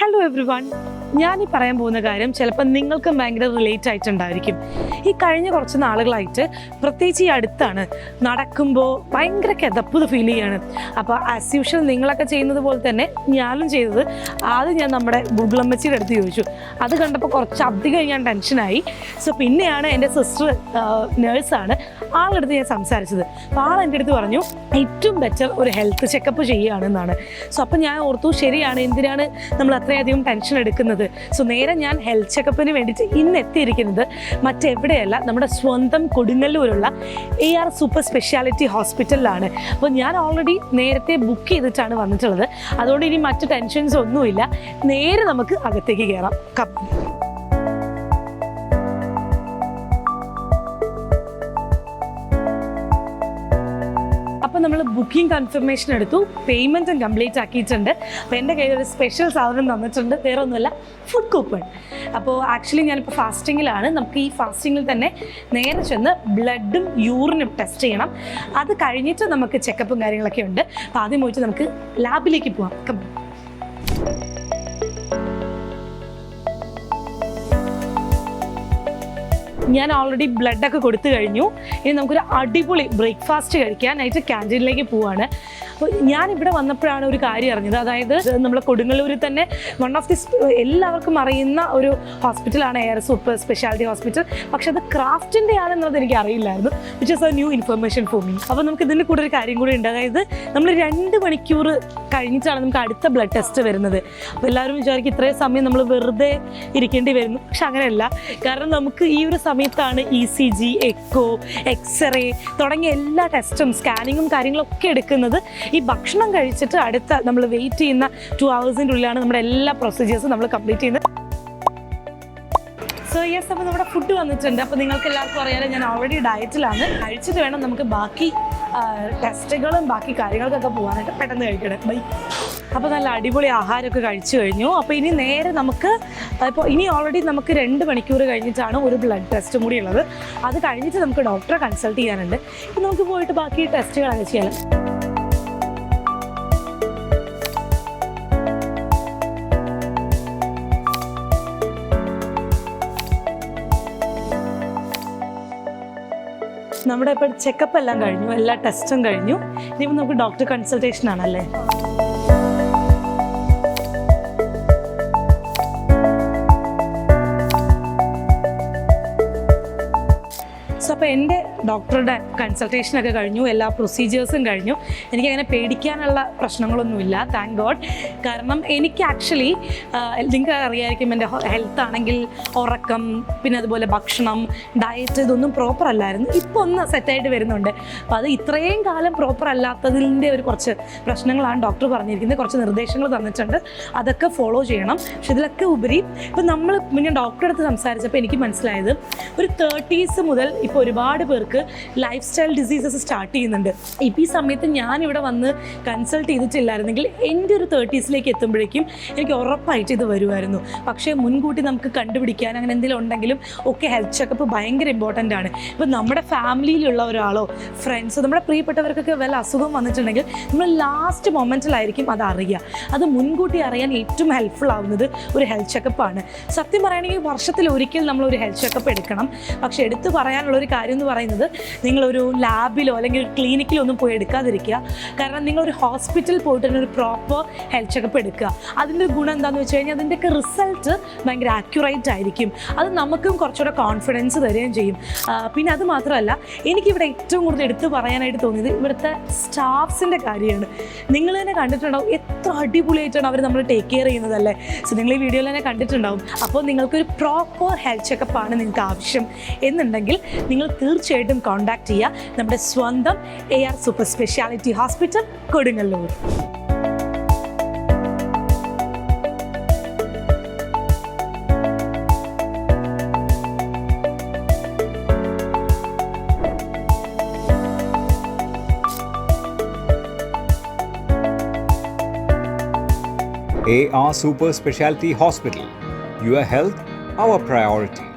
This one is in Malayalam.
Hello everyone, ഞാൻ ഈ പറയാൻ പോകുന്ന കാര്യം ചിലപ്പോൾ നിങ്ങൾക്കും ഭയങ്കര റിലേറ്റ് ആയിട്ടുണ്ടായിരിക്കും. ഈ കഴിഞ്ഞ കുറച്ച് നാളുകളായിട്ട് പ്രത്യേകിച്ച് ഈ അടുത്താണ് നടക്കുമ്പോൾ ഭയങ്കര കിതപ്പ് ഫീൽ ചെയ്യാണ്. അപ്പോൾ ആസ് യൂഷ്വൽ നിങ്ങളൊക്കെ ചെയ്യുന്നത് പോലെ തന്നെ ഞാനും ചെയ്തത്. ആദ്യം ഞാൻ നമ്മുടെ ഗുഗിളമ്മച്ചിയുടെ അടുത്ത് ചോദിച്ചു. അത് കണ്ടപ്പോൾ കുറച്ച് അധികം ഞാൻ ടെൻഷനായി സോ പിന്നെയാണ് എന്റെ സിസ്റ്റർ നേഴ്സാണ് ആളെടുത്ത് ഞാൻ സംസാരിച്ചത്. അപ്പോൾ ആൾ എന്റെ അടുത്ത് പറഞ്ഞു ഏറ്റവും ബെറ്റർ ഒരു ഹെൽത്ത് ചെക്കപ്പ് ചെയ്യുകയാണെന്നാണ് സോ അപ്പോൾ ഞാൻ ഓർത്തു ശരിയാണ് എന്തിനാണ് നമ്മൾ അത്രയധികം ടെൻഷൻ എടുക്കുന്നത്? സോ നേരെ ഞാൻ ഹെൽത്ത് ചെക്കപ്പിന് വേണ്ടിയിട്ട് ഇന്ന് എത്തിയിരിക്കുന്നത് മറ്റെവിടെയല്ല നമ്മുടെ സ്വന്തം കൊടുങ്ങല്ലൂരുള്ള എ ആർ സൂപ്പർ സ്പെഷ്യാലിറ്റി ഹോസ്പിറ്റലിലാണ് അപ്പോൾ ഞാൻ ഓൾറെഡി നേരത്തെ ബുക്ക് ചെയ്തിട്ടാണ് വന്നിട്ടുള്ളത്. അതുകൊണ്ട് ഇനി മറ്റ് ടെൻഷൻസ് ഒന്നുമില്ല. നേരെ നമുക്ക് അകത്തേക്ക് കയറാം. കം അപ്പോൾ നമ്മൾ ബുക്കിംഗ് കൺഫർമേഷൻ എടുത്തു. പേയ്മെന്റും കംപ്ലീറ്റ് ആക്കിയിട്ടുണ്ട്. അപ്പോൾ എന്റെ കയ്യിൽ ഒരു സ്പെഷ്യൽ സാധനം തന്നിട്ടുണ്ട്. വേറെ ഒന്നുമല്ല ഫുഡ് കൂപ്പൺ അപ്പോൾ ആക്ച്വലി ഞാനിപ്പോൾ ഫാസ്റ്റിങ്ങിലാണ് നമുക്ക് ഈ ഫാസ്റ്റിങ്ങിൽ തന്നെ നേരെ ചെന്ന് ബ്ലഡും യൂറിനും ടെസ്റ്റ് ചെയ്യണം. അത് കഴിഞ്ഞിട്ട് നമുക്ക് ചെക്കപ്പും കാര്യങ്ങളൊക്കെ ഉണ്ട്. അപ്പോൾ ആദ്യം പോയിട്ട് നമുക്ക് ലാബിലേക്ക് പോവാം. Come ഞാൻ ഓൾറെഡി ബ്ലഡൊക്കെ കൊടുത്തു കഴിഞ്ഞു. ഇനി നമുക്കൊരു അടിപൊളി ബ്രേക്ക്ഫാസ്റ്റ് കഴിക്കാനായിട്ട് ക്യാന്റീനിലേക്ക് പോവാണ്. അപ്പോൾ ഞാൻ ഇവിടെ വന്നപ്പോഴാണ് ഒരു കാര്യം അറിഞ്ഞത്. അതായത് നമ്മളെ കൊടുങ്ങല്ലൂരിൽ തന്നെ വൺ ഓഫ് ദി എല്ലാവർക്കും അറിയുന്ന ഒരു ഹോസ്പിറ്റലാണ് എയർ സൂപ്പർ സ്പെഷ്യാലിറ്റി ഹോസ്പിറ്റൽ പക്ഷെ അത് ക്രാഫ്റ്റിന്റെ ആണെന്നുള്ളത് എനിക്ക് അറിയില്ലായിരുന്നു. Which is a new information for me അപ്പോൾ നമുക്ക് ഇതിന്റെ കൂടെ ഒരു കാര്യം കൂടി ഉണ്ട്. അതായത് നമ്മൾ രണ്ട് മണിക്കൂർ കഴിഞ്ഞിട്ടാണ് നമുക്ക് അടുത്ത ബ്ലഡ് ടെസ്റ്റ് വരുന്നത്. അപ്പോൾ എല്ലാവരും വിചാരിക്കും ഇത്രയും സമയം നമ്മൾ വെറുതെ ഇരിക്കേണ്ടി വരുന്നു. പക്ഷെ അങ്ങനെയല്ല. കാരണം നമുക്ക് ഈ ഒരു സമയത്താണ് E C G echo x ray തുടങ്ങിയ എല്ലാ ടെസ്റ്റും സ്കാനിങ്ങും കാര്യങ്ങളൊക്കെ എടുക്കുന്നത്. ഈ ഭക്ഷണം കഴിച്ചിട്ട് അടുത്ത നമ്മൾ വെയിറ്റ് ചെയ്യുന്ന ടു ഹവേഴ്സിന്റെ ഉള്ളിലാണ് നമ്മുടെ എല്ലാ പ്രൊസീജിയേഴ്സും നമ്മൾ കംപ്ലീറ്റ് ചെയ്യുന്നത്. സോ യെസ് അപ്പോൾ നമ്മുടെ ഫുഡ് വന്നിട്ടുണ്ട്. അപ്പോൾ നിങ്ങൾക്ക് എല്ലാവർക്കും അറിയാലോ ഞാൻ ഓൾറെഡി ഡയറ്റിലാണ് കഴിച്ചിട്ട് വേണം നമുക്ക് ബാക്കി ടെസ്റ്റുകളും ബാക്കി കാര്യങ്ങൾക്കൊക്കെ പോകാനായിട്ട് പെട്ടെന്ന് കഴിക്കണം. ബൈ അപ്പോൾ നല്ല അടിപൊളി ആഹാരമൊക്കെ കഴിച്ചു കഴിഞ്ഞു. അപ്പോൾ ഇനി നേരെ നമുക്ക് ഇപ്പോൾ ഇനി ഓൾറെഡി നമുക്ക് രണ്ട് മണിക്കൂർ കഴിഞ്ഞിട്ടാണ് ഒരു ബ്ലഡ് ടെസ്റ്റും കൂടി ഉള്ളത്. അത് കഴിഞ്ഞിട്ട് നമുക്ക് ഡോക്ടറെ കൺസൾട്ട് ചെയ്യാനുണ്ട്. ഇപ്പം നമുക്ക് പോയിട്ട് ബാക്കി ടെസ്റ്റുകളൊക്കെ ചെയ്യാം നമ്മുടെ ഇപ്പോൾ ചെക്കപ്പ് എല്ലാം കഴിഞ്ഞു എല്ലാ ടെസ്റ്റും കഴിഞ്ഞു. ഇനി നമുക്ക് ഡോക്ടർ കൺസൾട്ടേഷൻ ആണല്ലേ? ഡോക്ടറുടെ കൺസൾട്ടേഷനൊക്കെ കഴിഞ്ഞു എല്ലാ പ്രൊസീജിയേഴ്സും കഴിഞ്ഞു. എനിക്കങ്ങനെ പേടിക്കാനുള്ള പ്രശ്നങ്ങളൊന്നുമില്ല താങ്ക് ഗോഡ് കാരണം എനിക്ക് ആക്ച്വലി നിങ്ങൾക്ക് അറിയായിരിക്കും എന്റെ ഹെൽത്ത് ആണെങ്കിൽ ഉറക്കം പിന്നെ അതുപോലെ ഭക്ഷണം ഡയറ്റ് ഇതൊന്നും പ്രോപ്പർ അല്ലായിരുന്നു. ഇപ്പോൾ ഒന്ന് സെറ്റായിട്ട് വരുന്നുണ്ട്. അപ്പോൾ അത് ഇത്രയും കാലം പ്രോപ്പർ അല്ലാത്തതിന്റെ ഒരു കുറച്ച് പ്രശ്നങ്ങളാണ് ഡോക്ടർ പറഞ്ഞിരിക്കുന്നത്. കുറച്ച് നിർദ്ദേശങ്ങൾ തന്നിട്ടുണ്ട്. അതൊക്കെ ഫോളോ ചെയ്യണം. പക്ഷെ ഇതിലൊക്കെ ഉപരി ഇപ്പം നമ്മൾ പിന്നെ ഡോക്ടറെ അടുത്ത് സംസാരിച്ചപ്പോൾ എനിക്ക് മനസ്സിലായത് ഒരു തേർട്ടീസ് മുതൽ ഇപ്പോൾ ഒരുപാട് പേർക്ക് ലൈഫ് സ്റ്റൈൽ ഡിസീസസ് സ്റ്റാർട്ട് ചെയ്യുന്നുണ്ട്. ഇപ്പോൾ ഈ സമയത്ത് ഞാൻ ഇവിടെ വന്ന് കൺസൾട്ട് ചെയ്തിട്ടില്ലായിരുന്നെങ്കിൽ എന്റെ ഒരു തേർട്ടീസിലേക്ക് എത്തുമ്പോഴേക്കും എനിക്ക് ഉറപ്പായിട്ട് ഇത് വരുമായിരുന്നു പക്ഷേ മുൻകൂട്ടി നമുക്ക് കണ്ടുപിടിക്കാൻ അങ്ങനെ എന്തെങ്കിലും ഉണ്ടെങ്കിലും ഒക്കെ ഹെൽത്ത് ചെക്കപ്പ് ഭയങ്കര ഇമ്പോർട്ടന്റ് ആണ്. ഇപ്പോൾ നമ്മുടെ ഫാമിലിയിലുള്ള ഒരാളോ ഫ്രണ്ട്സോ നമ്മുടെ പ്രിയപ്പെട്ടവർക്കൊക്കെ വല്ല അസുഖം വന്നിട്ടുണ്ടെങ്കിൽ നമ്മൾ ലാസ്റ്റ് മൊമെന്റിലായിരിക്കും അത് അറിയുക. അത് മുൻകൂട്ടി അറിയാൻ ഏറ്റവും ഹെൽപ്ഫുൾ ആവുന്നത് ഒരു ഹെൽത്ത് ചെക്കപ്പാണ് സത്യം പറയുകയാണെങ്കിൽ വർഷത്തിൽ ഒരിക്കൽ നമ്മൾ ഒരു ഹെൽത്ത് ചെക്കപ്പ് എടുക്കണം. പക്ഷേ എടുത്തു പറയാനുള്ള ഒരു കാര്യം എന്ന് പറയുന്നത് നിങ്ങളൊരു ലാബിലോ അല്ലെങ്കിൽ ക്ലിനിക്കിലോ ഒന്നും പോയി എടുക്കാതിരിക്കുക. കാരണം നിങ്ങളൊരു ഹോസ്പിറ്റലിൽ പോയിട്ട് തന്നെ ഒരു പ്രോപ്പർ ഹെൽത്ത് ചെക്കപ്പ് എടുക്കുക. അതിന്റെ ഒരു ഗുണം എന്താണെന്ന് വെച്ച് കഴിഞ്ഞാൽ അതിന്റെയൊക്കെ റിസൾട്ട് ഭയങ്കര ആക്യുറേറ്റ് ആയിരിക്കും. അത് നമുക്കും കുറച്ചുകൂടെ കോൺഫിഡൻസ് തരികയും ചെയ്യും. പിന്നെ അത് മാത്രമല്ല എനിക്കിവിടെ ഏറ്റവും കൂടുതൽ എടുത്തു പറയാനായിട്ട് തോന്നിയത് ഇവിടുത്തെ സ്റ്റാഫ്സിന്റെ കാര്യമാണ്. നിങ്ങൾ തന്നെ കണ്ടിട്ടുണ്ടാവും എത്ര അടിപൊളിയായിട്ടാണ് അവർ നമ്മൾ ടേക്ക് കെയർ ചെയ്യുന്നതല്ലേ? സോ നിങ്ങൾ ഈ വീഡിയോയിൽ തന്നെ കണ്ടിട്ടുണ്ടാവും. അപ്പോൾ നിങ്ങൾക്കൊരു പ്രോപ്പർ ഹെൽത്ത് ചെക്കപ്പാണ് നിങ്ങൾക്ക് ആവശ്യം. എന്നുണ്ടെങ്കിൽ നിങ്ങൾ തീർച്ചയായിട്ടും കോൺടാക്ട് ചെയ്യുക നമ്മുടെ സ്വന്തം A R super speciality hospital Kodungallur AR Super Specialty Hospital. Your health, our priority.